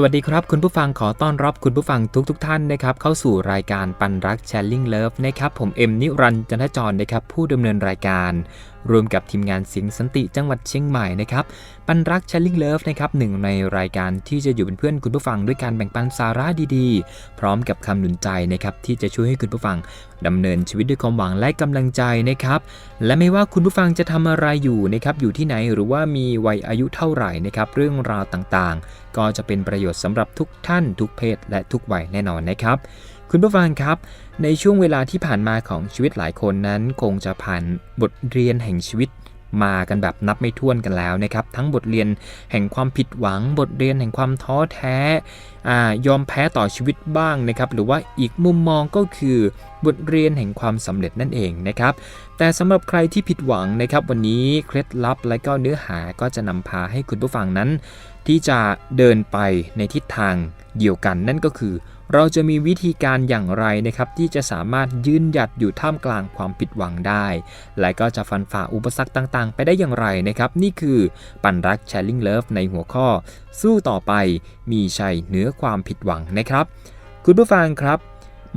สวัสดีครับ คุณผู้ฟังขอต้อนรับคุณผู้ฟังทุกทท่านนะครับเข้าสู่รายการปันรักแชร์ลิงเลิฟนะครับผมเอ็มนิรันจันทจรนะครับผู้ดำเนินรายการ รวมกับทีมงานเสียงสันติจังหวัดเชียงใหม่นะครับปันรัก Sharing Love นะครับหนึ่งในรายการที่จะอยู่เป็นเพื่อนคุณผู้ฟังด้วยการแบ่งปันสาระดีๆ พร้อมกับคำหนุนใจนะครับที่จะช่วยให้คุณผู้ฟังดำเนินชีวิตด้วยความหวังและกำลังใจนะครับและไม่ว่าคุณผู้ฟังจะทำอะไรอยู่นะครับอยู่ที่ไหนหรือว่ามีวัยอายุเท่าไหร่นะครับเรื่องราวต่างๆ ก็จะเป็นประโยชน์สำหรับทุกท่านทุกเพศและทุกวัยแน่นอนนะครับ คุณผู้ฟังครับ ในช่วงเวลาที่ผ่านมาของชีวิตหลายคนนั้น คงจะผ่านบทเรียนแห่งชีวิตมากันแบบนับไม่ถ้วนกันแล้วนะครับ ทั้งบทเรียนแห่งความผิดหวัง บทเรียนแห่งความท้อแท้อยอมแพ้ต่อชีวิตบ้างนะครับ หรือว่าอีกมุมมองก็คือบทเรียนแห่งความสำเร็จนั่นเองนะครับ แต่สำหรับใครที่ผิดหวังนะครับ วันนี้เคล็ดลับและก็เนื้อหาก็จะนำพาให้คุณผู้ฟังนั้น ที่จะเดินไปในทิศทางเดียวกันนั่นก็คือ เราจะมีวิธีการอย่างไรนะครับที่จะสามารถยืนหยัดอยู่ท่ามกลางความผิดหวังได้ และก็จะฟันฝ่าอุปสรรคต่างๆ ไปได้อย่างไรนะครับ นี่คือปันรัก Sharing Love ในหัวข้อ สู้ต่อไปมีชัยเหนือความผิดหวังนะครับ คุณผู้ฟังครับ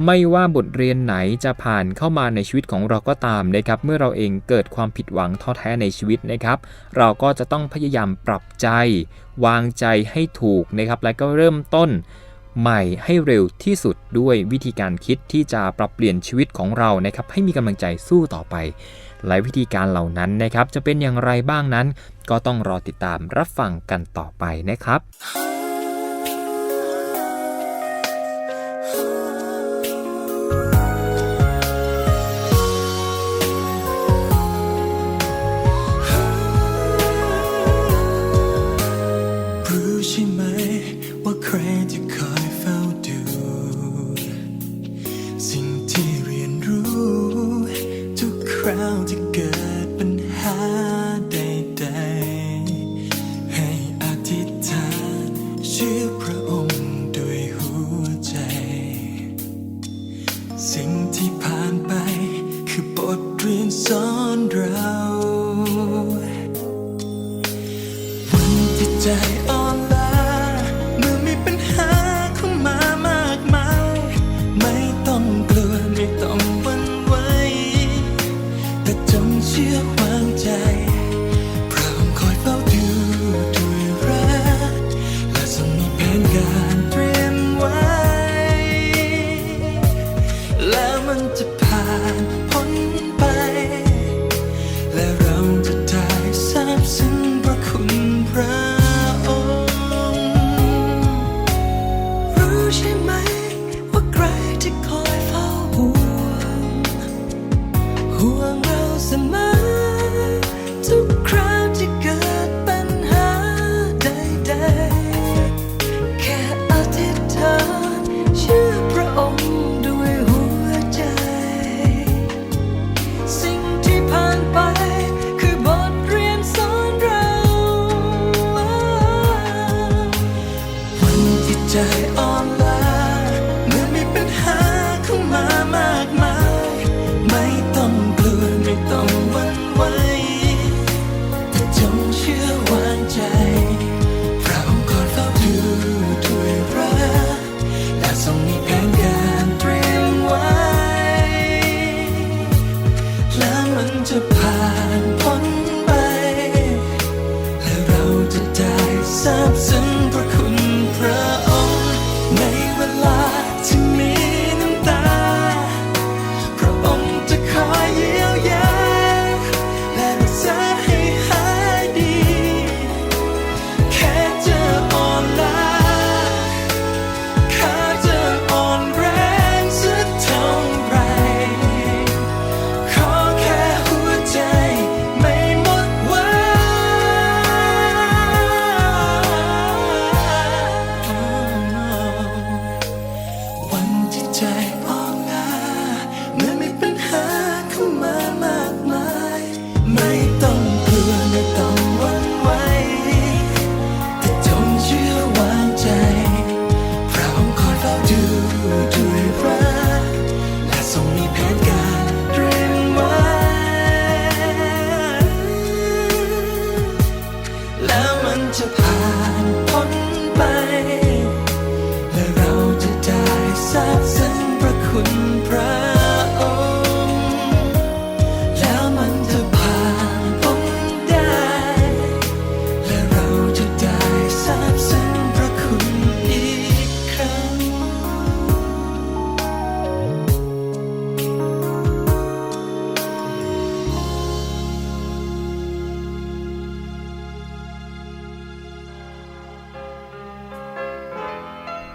ไม่ว่าบทเรียนไหนจะผ่านเข้ามาในชีวิตของเราก็ตามนะครับ เมื่อเราเองเกิดความผิดหวังท้อแท้ในชีวิตนะครับ เราก็จะต้องพยายามปรับใจ วางใจให้ถูกนะครับ และก็เริ่มต้น ใหม่ให้เร็วที่สุดด้วยวิธีการคิดที่จะปรับเปลี่ยนชีวิตของเรานะครับให้มีกำลังใจสู้ต่อไป หลายวิธีการเหล่านั้นนะครับจะเป็นอย่างไรบ้างนั้น ก็ต้องรอติดตามรับฟังกันต่อไปนะครับ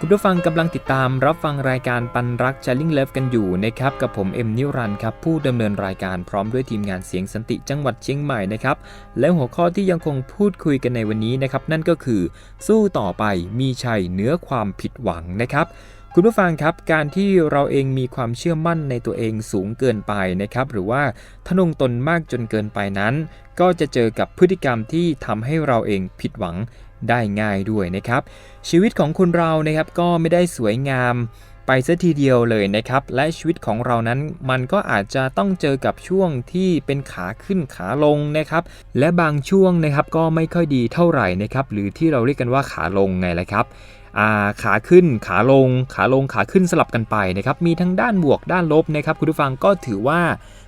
คุณผู้ฟังกำลังติดตามรับฟังรายการปันรักชาลิงเลิฟกันอยู่นะครับกับผมเอ็มนิรันครับผู้ดำเนินรายการพร้อมด้วยทีมงานเสียงสันติจังหวัดเชียงใหม่นะครับและหัวข้อที่ยังคงพูดคุยกันในวันนี้นะครับนั่นก็คือ สู้ต่อไปมีชัยเหนือความผิดหวังนะครับ คุณผู้ฟังครับการที่เราเองมีความเชื่อมั่นในตัวเองสูงเกินไปนะครับ หรือว่าทะนงตนมากจนเกินไปนั้น ก็จะเจอกับพฤติกรรมที่ทำให้เราเองผิดหวังได้ง่ายด้วยนะครับ ชีวิตของคุณเรานะครับก็ไม่ได้สวยงามไปซะทีเดียวเลยนะครับ และชีวิตของเรานั้นมันก็อาจจะต้องเจอกับช่วงที่เป็นขาขึ้นขาลงนะครับ และบางช่วงนะครับก็ไม่ค่อยดีเท่าไหร่นะครับ หรือที่เราเรียกกันว่าขาลงไงละครับ ขาขึ้นขาลงขาลงขาขึ้นสลับกันไปนะครับมีทั้งด้านบวกด้านลบนะครับคุณผู้ฟังก็ถือว่า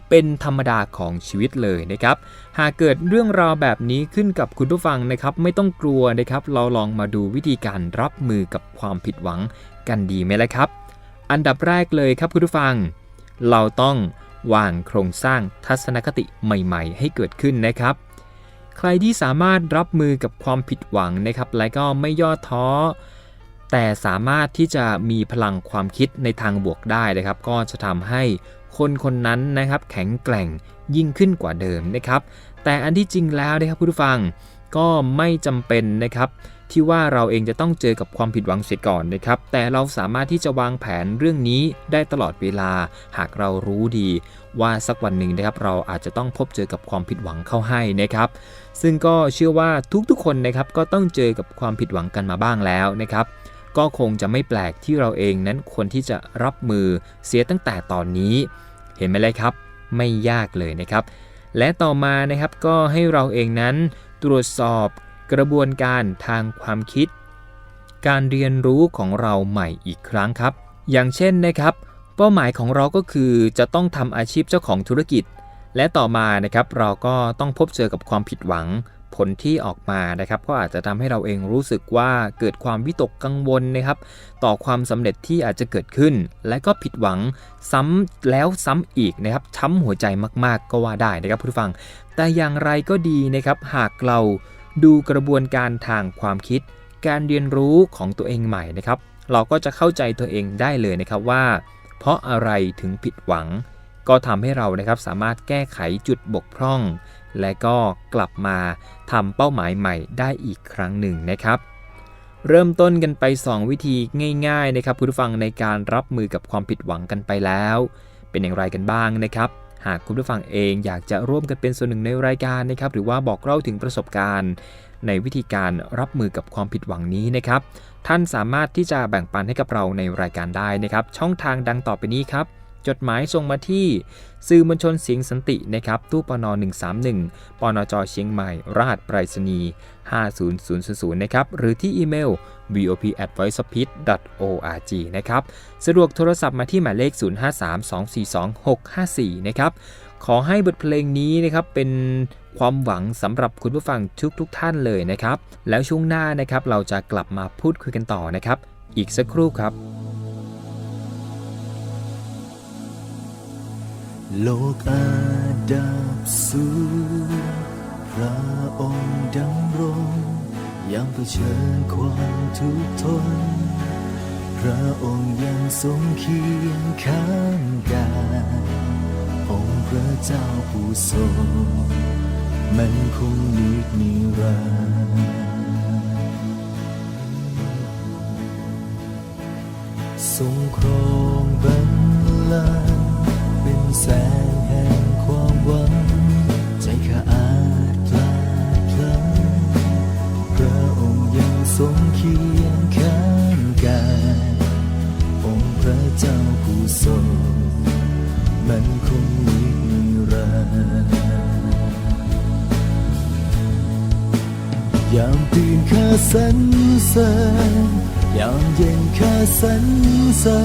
เป็นธรรมดาของชีวิตเลยนะครับ หากเกิดเรื่องราวแบบนี้ขึ้นกับคุณผู้ฟังนะครับ ไม่ต้องกลัวนะครับ เราลองมาดูวิธีการรับมือกับความผิดหวังกันดีไหมล่ะครับ อันดับแรกเลยครับคุณผู้ฟัง เราต้องวางโครงสร้างทัศนคติใหม่ๆ ให้เกิดขึ้นนะครับ ใครที่สามารถรับมือกับความผิดหวังนะครับ และก็ไม่ย่อท้อ แต่สามารถที่จะมีพลังความคิดในทางบวกได้นะครับ ก็จะทำให้คนคนนั้นนะครับแข็งแกร่งยิ่งขึ้นกว่าเดิมนะครับ แต่อันที่จริงแล้วนะครับคุณผู้ฟังก็ไม่จำเป็นนะครับที่ว่าเราเองจะต้องเจอกับความผิดหวังเสียก่อนนะครับ แต่เราสามารถที่จะวางแผนเรื่องนี้ได้ตลอดเวลา หากเรารู้ดี ว่าสักวันหนึ่งนะครับ เราอาจจะต้องพบเจอกับความผิดหวังเข้าให้นะครับ ซึ่งก็เชื่อว่าทุกๆคนนะครับก็ต้องเจอกับความผิดหวังกันมาบ้างแล้วนะครับ ก็คงจะไม่แปลกที่เราเองนั้นควรที่จะรับมือเสียตั้งแต่ตอนนี้ เห็นไหมเลยครับ ไม่ยากเลยนะครับ และต่อมานะครับก็ให้เราเองนั้นตรวจสอบกระบวนการทางความคิด การเรียนรู้ของเราใหม่อีกครั้งครับ อย่างเช่นนะครับ เป้าหมายของเราก็คือจะต้องทำอาชีพเจ้าของธุรกิจ และต่อมานะครับเราก็ต้องพบเจอกับความผิดหวัง ผลที่ออกมานะครับ ก็อาจจะทำให้เราเองรู้สึกว่าเกิดความวิตกกังวลนะครับ ต่อความสำเร็จที่อาจจะเกิดขึ้น และก็ผิดหวังซ้ำแล้วซ้ำอีกนะครับ ช้ำหัวใจมากๆ ก็ว่าได้นะครับผู้ฟัง แต่อย่างไรก็ดีนะครับ หากเราดูกระบวนการทางความคิด การเรียนรู้ของตัวเองใหม่นะครับ เราก็จะเข้าใจตัวเองได้เลยนะครับว่า เพราะอะไรถึงผิดหวัง ก็ทำให้เรานะครับสามารถแก้ไขจุดบกพร่อง และก็กลับมาทำเป้าหมายใหม่ได้อีกครั้งหนึ่งนะครับ เริ่มต้นกันไป 2 วิธีง่าย ๆ นะครับคุณผู้ฟังในการรับมือกับความผิดหวังกันไปแล้ว เป็นอย่างไรกันบ้างนะครับหากคุณผู้ฟังเองอยากจะร่วมกันเป็นส่วนหนึ่งในรายการนะครับหรือว่าบอกเล่าถึงประสบการณ์ ในวิธีการรับมือกับความผิดหวังนี้นะครับ ท่านสามารถที่จะแบ่งปันให้กับเราในรายการได้นะครับ ช่องทางดังต่อไปนี้ครับ จดหมายส่งมาที่ สื่อมวลชนเสียงสันตินะครับตู้ปน 131 ปนจเชียงใหม่ รหัสไปรษณีย์ 50000 นะครับ หรือที่อีเมล vop at voiceofpeace.org นะครับ สะดวกโทรศัพท์มาที่หมายเลข 0532426654 นะครับ ขอให้บทเพลงนี้นะครับเป็นความหวังสำหรับคุณผู้ฟังทุกทุกท่านเลยนะครับ แล้วช่วงหน้านะครับเราจะกลับมาพูดคุยกันต่อนะครับ อีกสักครู่ครับ โลกอาดับสูญพระองค์ดำรงยังเผชิญความทุกข์ทน พระองค์ยังทรงเคียงข้างกายองค์พระเจ้าผู้ทรงมันคงนิดนิรันดร์ทรงครองบัลลังก์เป็น แสงแห่งความหวัง ใจข้าอาจพลาดพลั้งพระองค์ยังทรงเคียงข้างกายองค์พระเจ้าผู้ทรงมันคงนิรันดร์ยามตื่นข้าสรรเสริญยามเย็นข้าสรรเสริ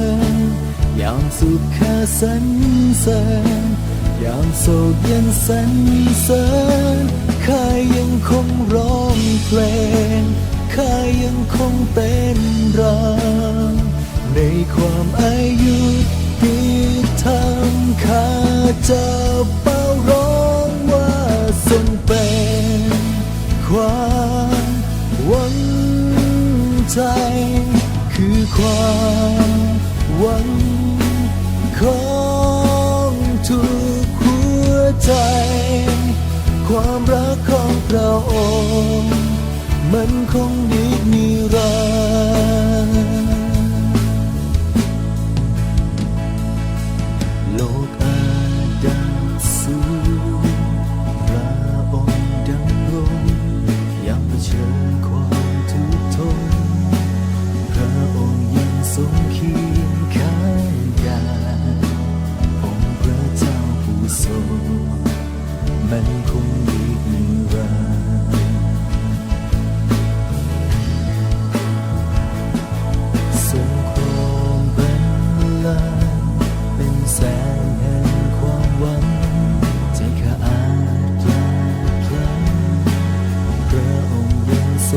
ญ ยามสุขข้าสรรเสริญยามโศกเย็นสรรเสริญข้ายังคงร้องเพลงข้ายังคงเต้นรำในความอายุที่ทำข้าจะเป้าร้องว่าทรงเป็นความหวังใจ คือความหวัง ของทุกหัวใจ ความรักของพระองค์มันคงดีนิรัน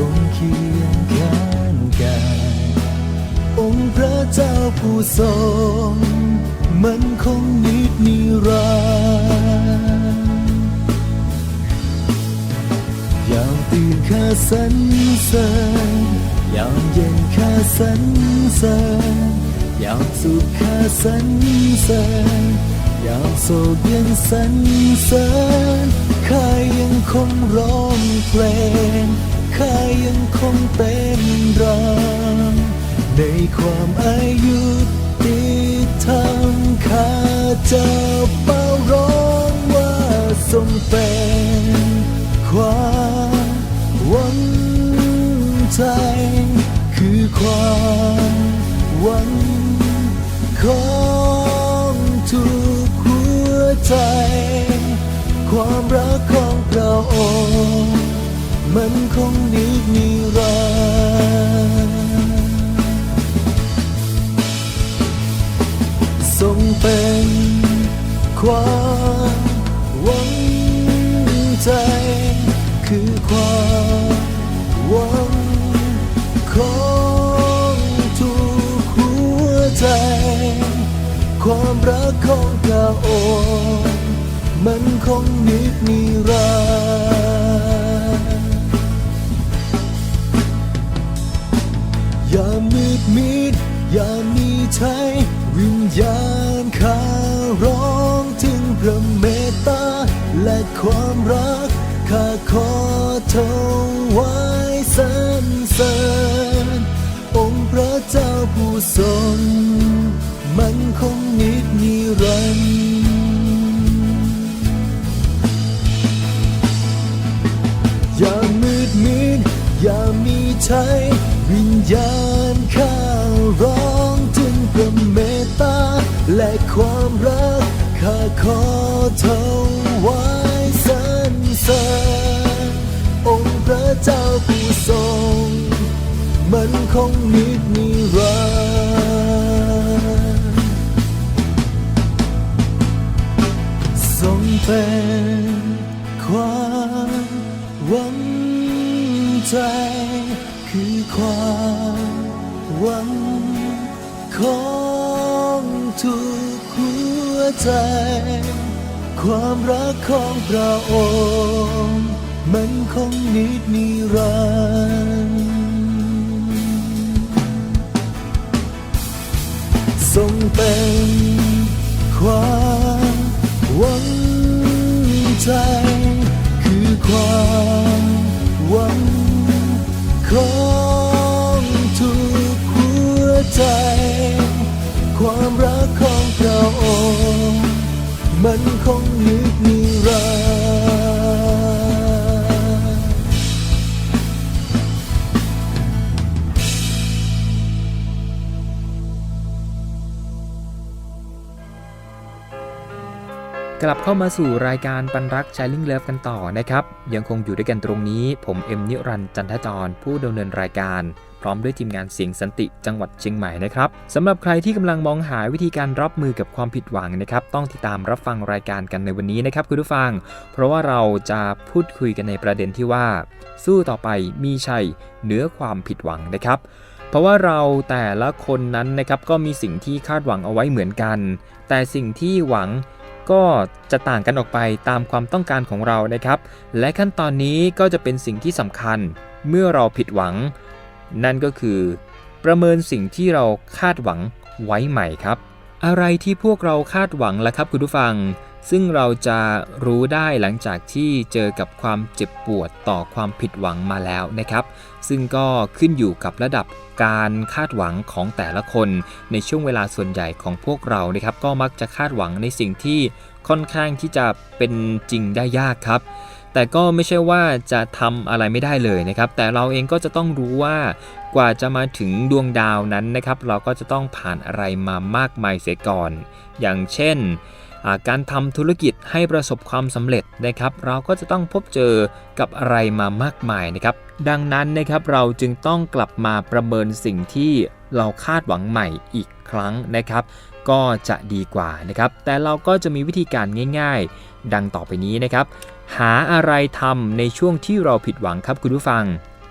ทรงเคียงข้างกายองค์พระเจ้าผู้ทรงมันคงนิดนิรันดร์ยามตื่นข้าสรรเสริญยามเย็นข้าสรรเสริญยามสุขข้าสรรเสริญยามโศกยังสรรเสริญข้ายังคงร้องเพลง ข้ายังคงเต้นรำในความอายุติธรรมข้าจะเป้าร้องว่าทรงเป็นความหวังใจคือความหวังของทุกหัวใจ ความรักของพระองค์ มันคงนิดนิรันต์ทรงเป็นความหวังใจ คือความหวังของทุกหัวใจ ความรักของพระอมันคงนิดนิรัน อย่ามืดมิดอย่ามีใช้วิญญาณข้าร้องถึงพระเมตตา และความรัก ข้าขอถวายสรรเสริญองค์พระเจ้าผู้ทรงมันคงนิดนิรันดร์อย่ามืดมิดอย่ามีใช้ วิญญาณข้าร้องถึงพระเมตตา และความรักข้าขอถวายสรรเสริญองค์พระเจ้าผู้ทรงมันคงนิดนิรันดร์ทรงเป็นความหวังใจ ความหวังของทุกหัวใจ ความรักของพระองค์มันคงนิดนิรันดร์ทรงเป็นความหวังใจ คือความหวังของ ใจ ความรักของพระองค์มันคงนิดนิรันดร์ กลับเข้ามาสู่รายการปันรักชายลิงเลิฟกันต่อนะครับ ยังคงอยู่ด้วยกันตรงนี้ ผมเอ็มนิรันจันทจร ผู้ดำเนินรายการ พร้อมด้วยทีมงานเสียงสันติจังหวัดเชียงใหม่นะครับสำหรับใครที่กำลังมองหาวิธีการรับมือกับความผิดหวังนะครับ ต้องติดตามรับฟังรายการกันในวันนี้นะครับคุณผู้ฟัง เพราะว่าเราจะพูดคุยกันในประเด็นที่ว่า สู้ต่อไปมีชัยเหนือความผิดหวังนะครับเพราะว่าเราแต่ละคนนั้นนะครับก็มีสิ่งที่คาดหวังเอาไว้เหมือนกัน แต่สิ่งที่หวัง ก็จะต่างกันออกไปตามความต้องการของเรานะครับ และขั้นตอนนี้ก็จะเป็นสิ่งที่สำคัญเมื่อเราผิดหวัง นั่นก็คือ ประเมินสิ่งที่เราคาดหวังไว้ใหม่ครับ อะไรที่พวกเราคาดหวังล่ะครับคุณผู้ฟัง ซึ่งเราจะรู้ได้หลังจากที่เจอกับความเจ็บปวดต่อความผิดหวังมาแล้วนะครับ ซึ่งก็ขึ้นอยู่กับระดับการคาดหวังของแต่ละคน ในช่วงเวลาส่วนใหญ่ของพวกเรานะครับ ก็มักจะคาดหวังในสิ่งที่ค่อนข้างที่จะเป็นจริงได้ยากครับ แต่ก็ไม่ใช่ว่าจะทำอะไรไม่ได้เลยนะครับ แต่เราเองก็จะต้องรู้ว่ากว่าจะมาถึงดวงดาวนั้นนะครับ เราก็จะต้องผ่านอะไรมามากมายเสียก่อน อย่างเช่นาการทำธุรกิจให้ประสบความสำเร็จนะครับ เราก็จะต้องพบเจอกับอะไรมามากมายนะครับ ดังนั้นนะครับเราจึงต้องกลับมาประเมินสิ่งที่เราคาดหวังใหม่อีกครั้งนะครับ ก็จะดีกว่านะครับ แต่เราก็จะมีวิธีการง่าย ๆ ดังต่อไปนี้นะครับ หาอะไรทำในช่วงที่เราผิดหวังครับคุณผู้ฟัง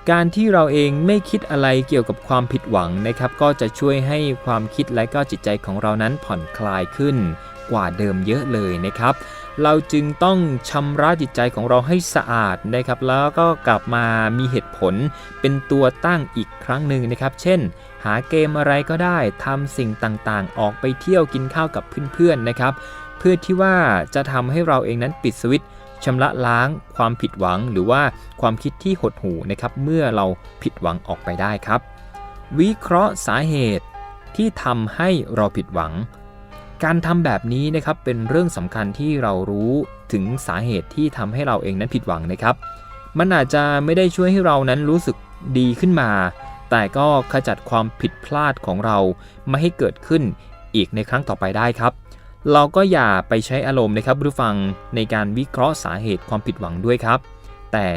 การที่เราเองไม่คิดอะไรเกี่ยวกับความผิดหวังนะครับ ก็จะช่วยให้ความคิดและก็จิตใจของเรานั้นผ่อนคลายขึ้นกว่าเดิมเยอะเลยนะครับ เราจึงต้องชำระจิตใจของเราให้สะอาดนะครับ แล้วก็กลับมามีเหตุผลเป็นตัวตั้งอีกครั้งหนึ่งนะครับ เช่น หาเกมอะไรก็ได้ทำสิ่งต่างๆ ออกไปเที่ยวกินข้าวกับเพื่อนๆนะครับ เพื่อที่ว่าจะทำให้เราเองนั้นปิดสวิตช์ ชำระล้างความผิดหวัง หรือว่าความคิดที่หดหู่นะครับเมื่อเราผิดหวังออกไปได้ครับ วิเคราะห์สาเหตุที่ทำให้เราผิดหวัง การทำแบบนี้นะครับเป็นเรื่องสำคัญที่เรารู้ถึงสาเหตุที่ทำให้เราเองนั้นผิดหวังนะครับ มันอาจจะไม่ได้ช่วยให้เรานั้นรู้สึกดีขึ้นมา แต่ก็ขจัดความผิดพลาดของเราไม่ให้เกิดขึ้นอีกในครั้งต่อไปได้ครับ เราก็อย่าไปใช้อารมณ์นะครับผู้ฟังในการวิเคราะห์สาเหตุความผิดหวังด้วยครับ แต่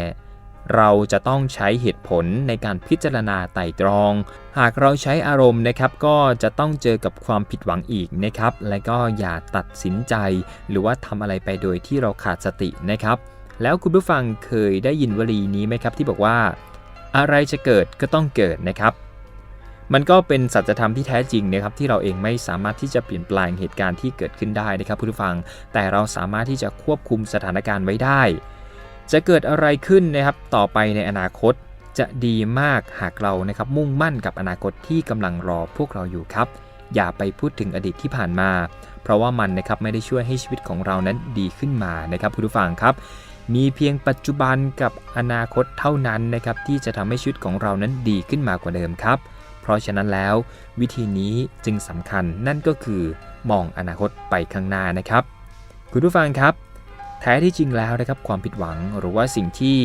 เราจะต้องใช้เหตุผลในการพิจารณาไต่ตรอง หากเราใช้อารมณ์นะครับก็จะต้องเจอกับความผิดหวังอีกนะครับ และก็อย่าตัดสินใจ หรือว่าทำอะไรไปโดยที่เราขาดสตินะครับ แล้วคุณผู้ฟังเคยได้ยินวลีนี้ไหมครับที่บอกว่า อะไรจะเกิดก็ต้องเกิดนะครับ มันก็เป็นสัจธรรมที่แท้จริงนะครับที่เราเองไม่สามารถที่จะเปลี่ยนแปลงเหตุการณ์ที่เกิดขึ้นได้นะครับผู้ฟัง แต่เราสามารถที่จะควบคุมสถานการณ์ไว้ได้ จะเกิดอะไรขึ้นนะครับต่อไปในอนาคตจะดีมากหากเรานะครับมุ่งมั่นกับอนาคตที่กำลังรอพวกเราอยู่ครับ อย่าไปพูดถึงอดีตที่ผ่านมา เพราะว่ามันนะครับไม่ได้ช่วยให้ชีวิตของเรานั้นดีขึ้นมานะครับผู้ฟังครับ มีเพียงปัจจุบันกับอนาคตเท่านั้นนะครับที่จะทำให้ชีวิตของเรานั้นดีขึ้นมากว่าเดิมครับ เพราะฉะนั้นแล้ววิธีนี้จึงสำคัญนั่นก็คือมองอนาคตไปข้างหน้านะครับ คุณผู้ฟังครับ แท้ที่จริงแล้วนะครับความผิดหวังหรือว่าสิ่งที่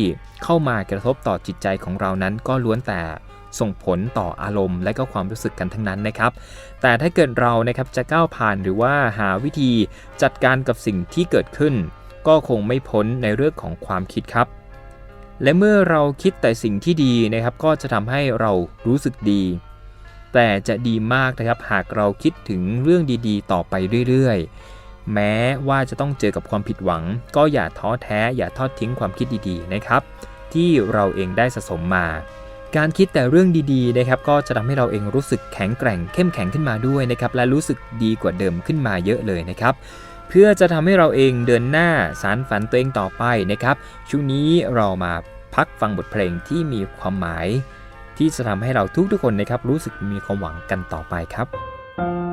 เข้ามากระทบต่อจิตใจของเรานั้นก็ล้วนแต่ส่งผลต่ออารมณ์และก็ความรู้สึกกันทั้งนั้นนะครับ แต่ถ้าเกิดเรานะครับจะก้าวผ่านหรือว่าหาวิธีจัดการกับสิ่งที่เกิดขึ้น ก็คงไม่พ้นในเรื่องของความคิดครับ และเมื่อเราคิดแต่สิ่งที่ดีนะครับ ก็จะทำให้เรารู้สึกดี แต่จะดีมากนะครับหากเราคิดถึงเรื่องดีๆ ต่อไปเรื่อยๆ แม้ว่าจะต้องเจอกับความผิดหวัง ก็อย่าท้อแท้อย่าทอดทิ้งความคิดดีๆนะครับ ที่เราเองได้สะสมมา การคิดแต่เรื่องดีๆนะครับ ก็จะทำให้เราเองรู้สึกแข็งแกร่งเข้มแข็งขึ้นมาด้วยนะครับและรู้สึกดีกว่าเดิมขึ้นมาเยอะเลยนะครับ เพื่อจะทำให้เราเองเดินหน้าสารฝันตัวเองต่อไปนะครับ ช่วงนี้เรามาพักฟังบทเพลงที่มีความหมาย ที่จะทำให้เราทุกๆคนนะครับรู้สึกมีความหวังกันต่อไปครับใน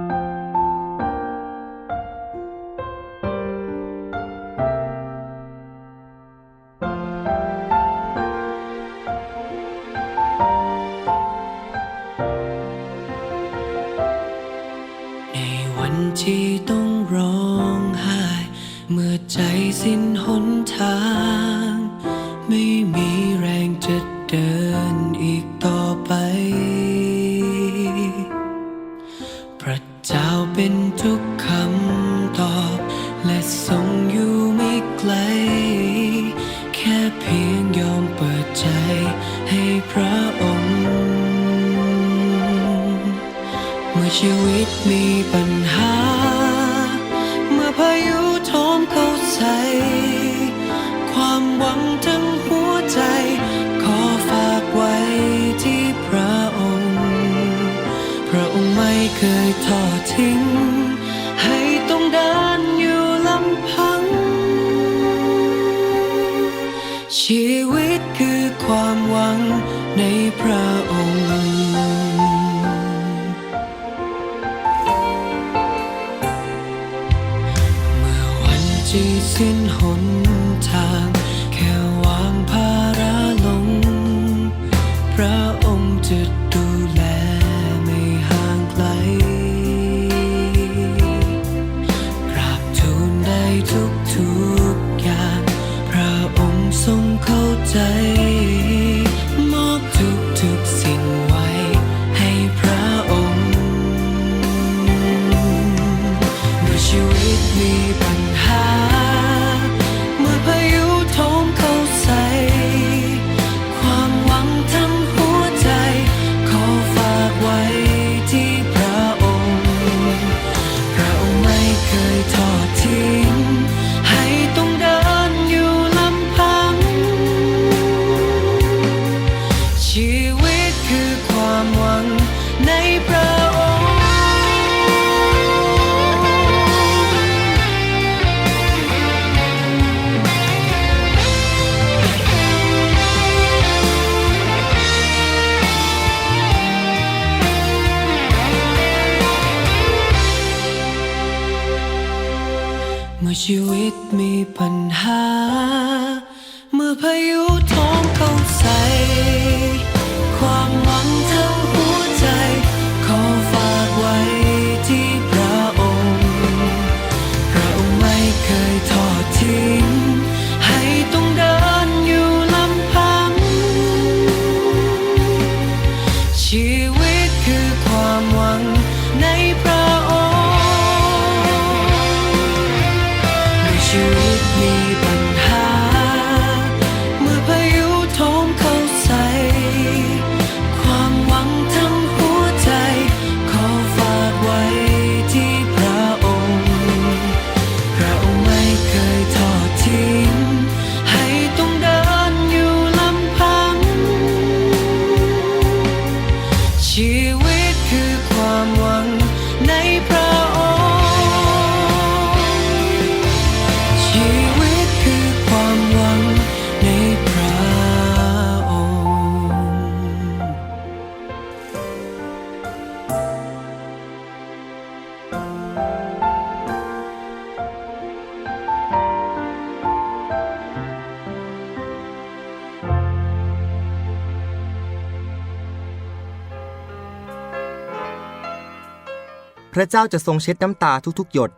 ระเจ้าจะทรงเช็ดน้ำตาทุกๆ หยด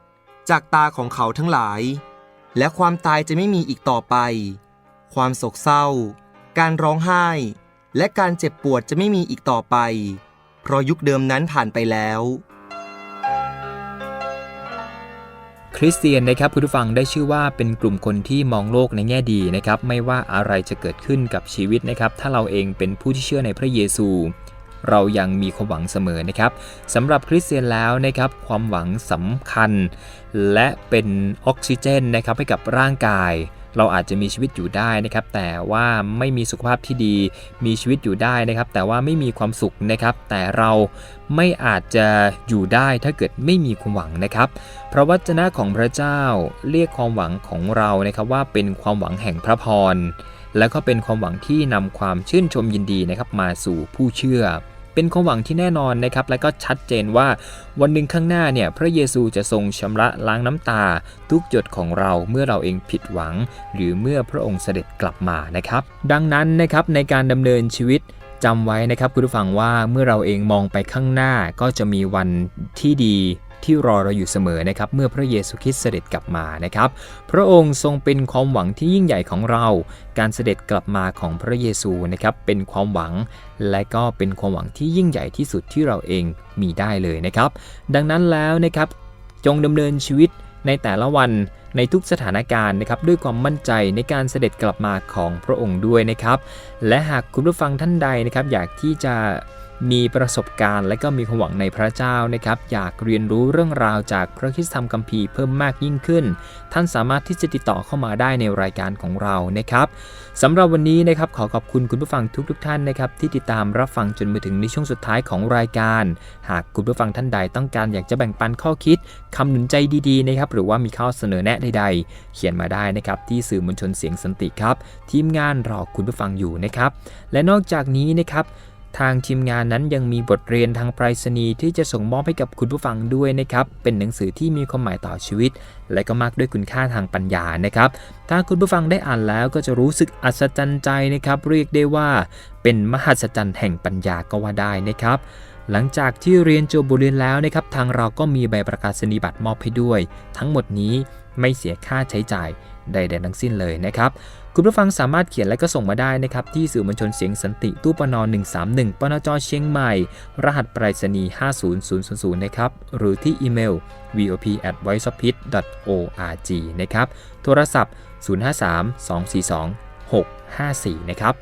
จากตาของเขาทั้งหลาย และความตายจะไม่มีอีกต่อไป ความโศกเศร้า การร้องไห้ และการเจ็บปวดจะไม่มีอีกต่อไป เพราะยุคเดิมนั้นผ่านไปแล้ว คริสเตียนนะครับคุณผู้ฟังได้ชื่อว่าเป็นกลุ่มคนที่มองโลกในแง่ดีนะครับ ไม่ว่าอะไรจะเกิดขึ้นกับชีวิตนะครับ ถ้าเราเองเป็นผู้ที่เชื่อในพระเยซู เรายังมีความหวังเสมอนะครับสำหรับคริสเตียนแล้วนะครับความหวังสำคัญ และเป็นออกซิเจนนะครับให้กับร่างกายเราอาจจะมีชีวิตอยู่ได้นะครับ แต่ว่าไม่มีสุขภาพที่ดี มีชีวิตอยู่ได้นะครับ แต่ว่าไม่มีความสุขนะครับ แต่เราไม่อาจจะอยู่ได้ถ้าเกิดไม่มีความหวังนะครับ พระวจนะของพระเจ้าเรียกความหวังของเรานะครับว่าเป็นความหวังแห่งพระพร และก็เป็นความหวังที่นำความชื่นชมยินดีนะครับมาสู่ผู้เชื่อ เป็นความหวังที่แน่นอนนะครับและก็ชัดเจนว่าวันหนึ่งข้างหน้าเนี่ยพระเยซูจะทรงชำระล้างน้ำตา ทุกหยดของเราเมื่อเราเองผิดหวัง หรือเมื่อพระองค์เสด็จกลับมานะครับ ดังนั้นนะครับในการดำเนินชีวิตจำไว้นะครับคุณผู้ฟังว่าเมื่อเราเองมองไปข้างหน้าก็จะมีวันที่ดี ที่รอเราอยู่เสมอนะครับเมื่อพระเยซูคริสต์เสด็จกลับมานะครับ พระองค์ทรงเป็นความหวังที่ยิ่งใหญ่ของเรา การเสด็จกลับมาของพระเยซูนะครับเป็นความหวัง และก็เป็นความหวังที่ยิ่งใหญ่ที่สุดที่เราเองมีได้เลยนะครับ ดังนั้นแล้วนะครับจงดำเนินชีวิตในแต่ละวันในทุกสถานการณ์นะครับด้วยความมั่นใจในการเสด็จกลับมาของพระองค์ด้วยนะครับ และหากคุณผู้ฟังท่านใดนะครับอยากที่จะ มีประสบการณ์และก็มีความหวังในพระเจ้านะครับ อยากเรียนรู้เรื่องราวจากพระคริสตธรรมคัมภีร์เพิ่มมากยิ่งขึ้น ท่านสามารถที่จะติดต่อเข้ามาได้ในรายการของเรานะครับสำหรับวันนี้นะครับขอขอบคุณคุณผู้ฟังทุกๆทท่านนะครับ ที่ติดตามรับฟังจนมาถึงในช่วงสุดท้ายของรายการ หากคุณผู้ฟังท่านใดต้องการอยากจะแบ่งปันข้อคิดคำหนุนใจดีๆนะครับหรือว่ามีข้อเสนอแนะใดๆ เขียนมาได้นะครับที่สื่อมวลชนเสียงสันติครับ ทีมงานรอคุณผู้ฟังอยู่นะครับและนอกจากนี้นะครับ ทางทีมงานนั้นยังมีบทเรียนทางไปรษณีย์ที่จะส่งมอบให้กับคุณผู้ฟังด้วยนะครับ เป็นหนังสือที่มีความหมายต่อชีวิต และก็มากด้วยคุณค่าทางปัญญานะครับ ถ้าคุณผู้ฟังได้อ่านแล้วก็จะรู้สึกอัศจรรย์ใจนะครับ เรียกได้ว่าเป็นมหัศจรรย์แห่งปัญญาก็ว่าได้นะครับหลังจากที่เรียนจบบทเรียนแล้วนะครับ ทางเราก็มีใบประกาศนียบัตรมอบให้ด้วย ทั้งหมดนี้ไม่เสียค่าใช้จ่ายใดๆทั้งสิ้นเลยนะครับ คุณผู้ฟังสามารถเขียนและก็ส่งมาได้นะครับที่สื่อมวลชนเสียงสันติตู้ปน131ปนจเชียงใหม่ รหัสไปรษณีย์50000นะครับหรือที่อีเมล vop at voiceofpit org นะครับโทรศัพท์ 053 242 654 นะครับ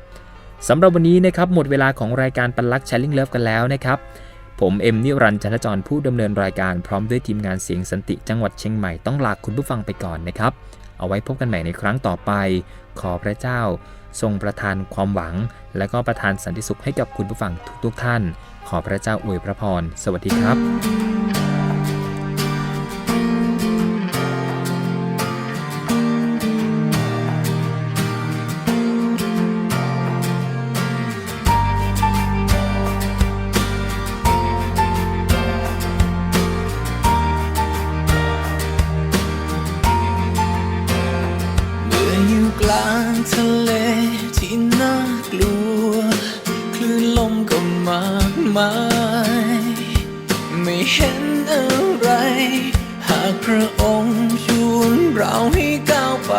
สำหรับวันนี้นะครับหมดเวลาของรายการปันลักแชร์ลิงเลิฟกันแล้วนะครับผมเอ็มนิรันจันทจรผู้ดำเนินรายการพร้อมด้วยทีมงานเสียงสันติจังหวัดเชียงใหม่ต้องลาคุณผู้ฟังไปก่อนนะครับ เอาไว้พบกันใหม่ในครั้งต่อไป ขอพระเจ้า ทรงประทานความหวัง และก็ประทานสันติสุขให้กับคุณผู้ฟังทุกๆท่าน ขอพระเจ้าอวยพระพร สวัสดีครับ ระองค์ชวนเราให้ก้าวไป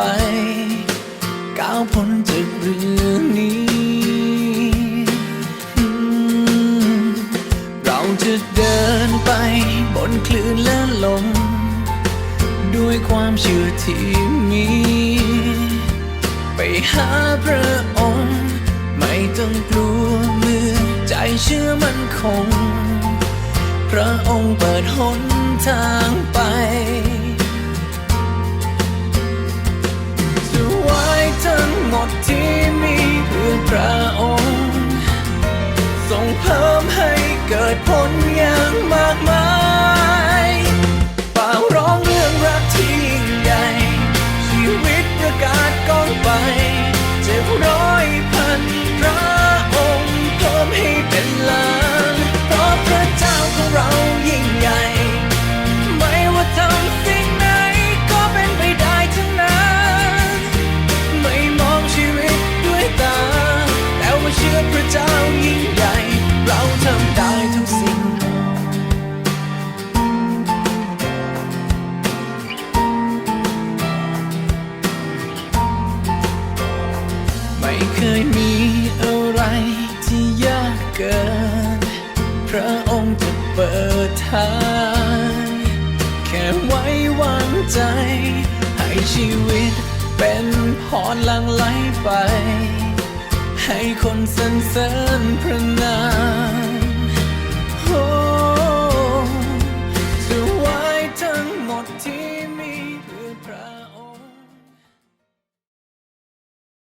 ก้าวพ้นจากเรื่องนี้ เราจะเดินไปบนคลื่นและลม ด้วยความเชื่อที่มี ไปหาพระองค์ ไม่ต้องกลัวเมื่อใจเชื่อมันคง พระองค์เปิดหนทางไป ที่มีเพื่อพระองค์ส่งเพิ่มให้เกิดผลอย่างมากมายป่าร้องเรื่องรักที่ยิ่งใหญ่ ชีวิตประกาศก้องไป เจ็บร้อย